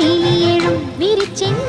தீ எழும் விரிச்சென்